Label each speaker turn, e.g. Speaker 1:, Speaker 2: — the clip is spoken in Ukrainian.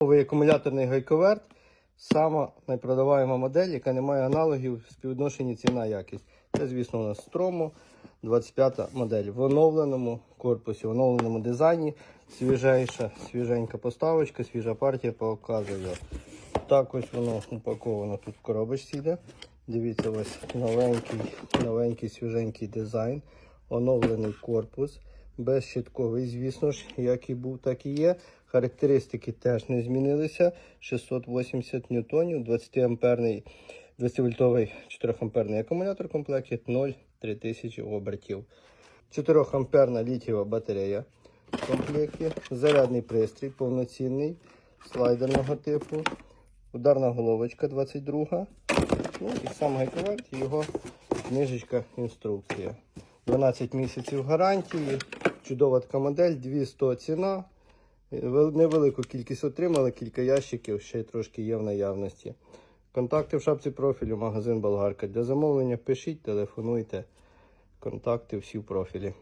Speaker 1: Новий акумуляторний гайковерт. Сама найпродаваема модель, яка не має аналогів в співвідношенні ціна-якість. Це, звісно, у нас Стромо 25 модель в оновленому корпусі, в оновленому дизайні. Свіжейша, свіженька поставочка, свіжа партія показує. Так ось воно упаковано тут в коробочці йде. Дивіться, ось новенький, новенький свіженький дизайн, оновлений корпус, безщитковий, звісно ж, як і був, так і є. Характеристики теж не змінилися. 680 ньютонів, 20 амперний 200 вольтовий 4 амперний акумулятор в комплекті 0,3000 обертів. 4 амперна літієва батарея в комплекті, зарядний пристрій повноцінний, слайдерного типу, ударна головочка 22. Ну і сам гайковерт, його книжечка інструкція. 12 місяців гарантії, чудова така модель, 200 ціна. Невелику кількість отримали, кілька ящиків, ще й трошки є в наявності. Контакти в шапці профілю, магазин Болгарка. Для замовлення пишіть, телефонуйте. Контакти всі в профілі.